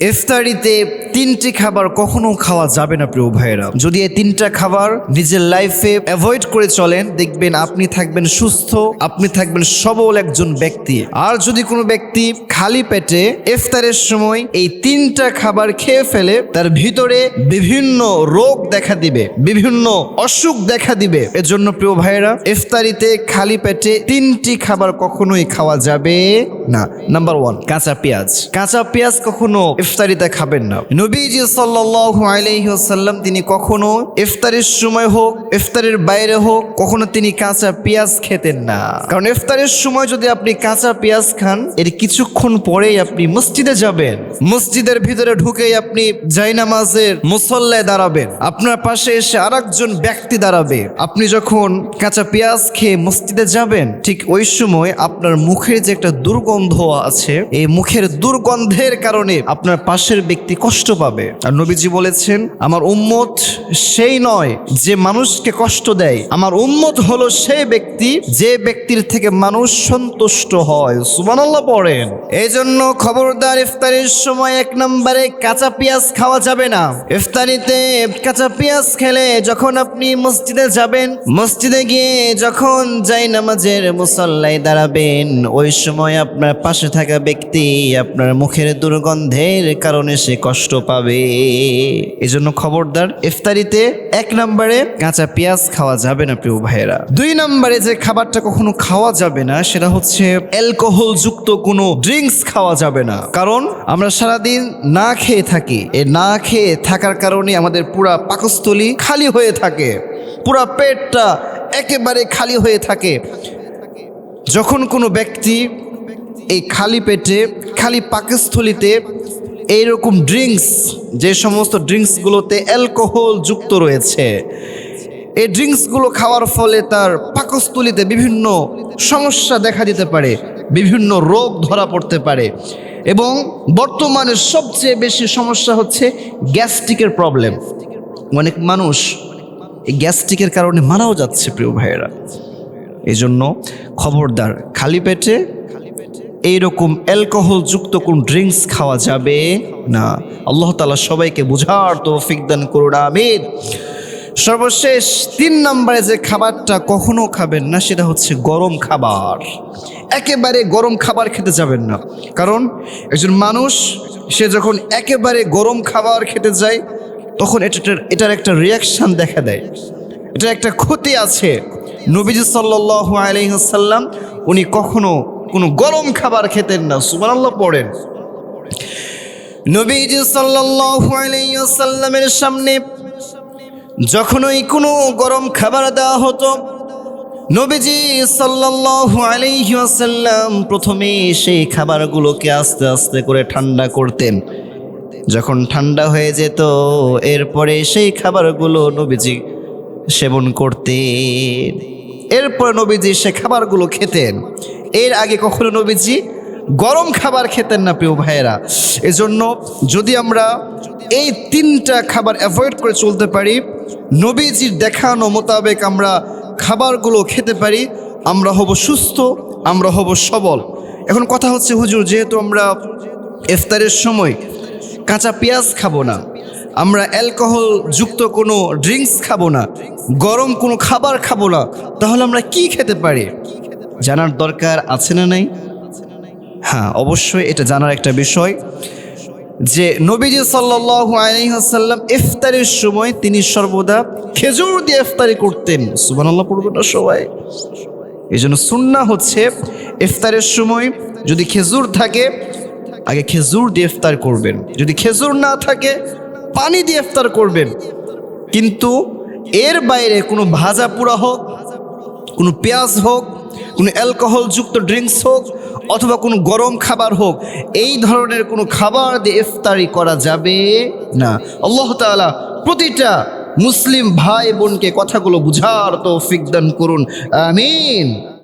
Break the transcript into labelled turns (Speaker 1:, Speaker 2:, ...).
Speaker 1: ইফতারিতে তিনটি খাবার কখনো খাওয়া যাবে না, প্রিয় ভাইয়েরা। যদি এই তিনটা খাবার নিজের লাইফে অ্যাভয়েড করে চলেন, দেখবেন আপনি থাকবেন সুস্থ, আপনি থাকবেন সবল একজন ব্যক্তি। আর যদি কোনো ব্যক্তি খালি পেটে ইফতারের সময় এই তিনটা খাবার খেয়ে ফেলে, তার ভিতরে বিভিন্ন রোগ দেখা দিবে, বিভিন্ন অসুখ দেখা দিবে। এজন্য, প্রিয় ভাইয়েরা, ইফতারিতে খালি পেটে তিনটি খাবার কখনোই খাওয়া যাবে না নাম্বার ওয়ান কাঁচা পেঁয়াজ। কাঁচা পেঁয়াজ কখনো ইফতারিতে খাবেন না। নবীজি সাল্লাল্লাহু আলাইহি ওয়াসাল্লাম তিনি কখনো ইফতারের সময় হোক, ইফতারের বাইরে হোক, কখনো তিনি কাঁচা পেঁয়াজ খেতেন না। কারণ ইফতারের সময় যদি আপনি কাঁচা পেঁয়াজ খান, এর কিছুক্ষণ পরেই আপনি মসজিদে যাবেন। মসজিদের ভিতরে ঢুকেই আপনি জাইনামাজের মুসল্লায় দাঁড়াবেন। আপনার পাশে এসে আরেকজন ব্যক্তি দাঁড়াবে। আপনি যখন কাঁচা পেঁয়াজ খেয়ে মসজিদে যাবেন, ঠিক ওই সময় আপনার মুখের যে একটা দুর্গন্ধ আছে, এই মুখের দুর্গন্ধের কারণে আপনার পাশের ব্যক্তি কষ্ট পাবে। আর নবীজি বলেছেন, আমার উম্মত সেই নয় যে মানুষকে কষ্ট দেয়। আমার উম্মত হলো সেই ব্যক্তি যে ব্যক্তির থেকে মানুষ সন্তুষ্ট হয়। সুবহানাল্লাহ পড়েন। এই জন্য খবরদার ইফতারির সময় এক নম্বরে কাঁচা পেঁয়াজ খাওয়া যাবে না। ইফতারিতে কাঁচা পেঁয়াজ খেলে যখন আপনি মসজিদে যাবেন, মসজিদে গিয়ে যখন যাই নামাজের মুসল্লায় দাঁড়াবেন, ওই সময় আপনার পাশে থাকা ব্যক্তি আপনার মুখের দুর্গন্ধের কারণে সে কষ্ট পাবে। এজন্য খবরদার, ইফতারিতে এক নম্বরে কাঁচা পেঁয়াজ খাওয়া যাবে না, প্রিয় ভাইয়েরা। দুই নম্বরে যে খাবারটা কখনো খাওয়া যাবে না, সেটা হচ্ছে অ্যালকোহল যুক্ত কোনো ড্রিঙ্কস খাওয়া যাবে না। কারণ আমরা সারাদিন না খেয়ে থাকি। এ না খেয়ে থাকার কারণে আমাদের পুরা পাকস্থলী খালি হয়ে থাকে। পুরা পেটটা একেবারে খালি হয়ে থাকে। যখন কোনো ব্যক্তি এই খালি পেটে, খালি পাকস্থলিতে এইরকম ড্রিঙ্কস, যে সমস্ত ড্রিঙ্কসগুলোতে অ্যালকোহল যুক্ত রয়েছে, এই ড্রিঙ্কসগুলো খাওয়ার ফলে তার পাকস্থলিতে বিভিন্ন সমস্যা দেখা দিতে পারে, বিভিন্ন রোগ ধরা পড়তে পারে এবং বর্তমানে সবচেয়ে বেশি সমস্যা হচ্ছে গ্যাস্ট্রিকের প্রবলেম। অনেক মানুষ এই গ্যাস্ট্রিকের কারণে মারাও যাচ্ছে, প্রিয় ভাইয়েরা। এই জন্য খবরদার, খালি পেটে এইরকম অ্যালকোহল যুক্ত কোন ড্রিঙ্কস খাওয়া যাবে না। আল্লাহ তালা সবাইকে বুঝার তৌফিক দান করুন, আমিন। সর্বশেষ তিন নম্বরে যে খাবারটা কখনো খাবেন না, সেটা হচ্ছে গরম খাবার। একেবারে গরম খাবার খেতে যাবেন না। কারণ একজন মানুষ, সে যখন একেবারে গরম খাবার খেতে যায়, তখন এটা এটার একটা রিয়াকশান দেখা দেয়। এটার একটা ক্ষতি আছে। নবীজি সাল্লাহ আলহিহাসাল্লাম উনি কখনো কোনো গরম খাবার খেতেন না, সুবহানাল্লাহ পড়েন। নবীজি ওয়াসাল্লামের সামনে যখনই কোনো গরম খাবার দেওয়া হতো, নবীজি সাল্লাল্লাহু আলাইহি ওয়াসাল্লাম প্রথমে সেই খাবারগুলোকে আস্তে আস্তে করে ঠান্ডা করতেন। যখন ঠান্ডা হয়ে যেত, এরপরে সেই খাবারগুলো নবীজি সেবন করতেন। এরপর নবীজি সে খাবারগুলো খেতেন। এর আগে কখনো নবীজি গরম খাবার খেতেন না, প্রিয় ভাইয়েরা। এজন্য যদি আমরা এই তিনটা খাবার অ্যাভয়েড করে চলতে পারি, নবীজির দেখানো মোতাবেক আমরা খাবারগুলো খেতে পারি, আমরা হব সুস্থ, আমরা হব সবল। এখন কথা হচ্ছে, হুজুর, যেহেতু আমরা ইফতারের সময় কাঁচা পেঁয়াজ খাব না আমরা অ্যালকোহল যুক্ত কোনো ড্রিঙ্কস খাব না, গরম কোনো খাবার খাব না, তাহলে আমরা কি খেতে পারি? জানার দরকার আছে না নাই? হ্যাঁ অবশ্যই এটা জানার একটা বিষয় যে নবীজি সাল্লাহ আলহিহাসাল্লাম ইফতারের সময় তিনি সর্বদা খেজুর দিয়ে ইফতারি করতেন। সুবানাল্লাহ পড়বে না সবাই? এই জন্য সুন্না হচ্ছে ইফতারের সময় যদি খেজুর থাকে, আগে খেজুর দিয়ে ইফতার করবেন। যদি খেজুর না থাকে পানি দিয়ে ইফতার করবেন। কিন্তু এর বাইরে কোনো ভাজা পোড়া হোক, কোনো পেঁয়াজ হোক, কোনো অ্যালকোহলযুক্ত ড্রিঙ্কস হোক, অথবা কোনো গরম খাবার হোক, এই ধরনের কোনো খাবার দিয়ে ইফতারি করা যাবে না। আল্লাহ তাআলা প্রতিটা মুসলিম ভাই বোনকে কথাগুলো বুঝার তৌফিক দান করুন। আমিন।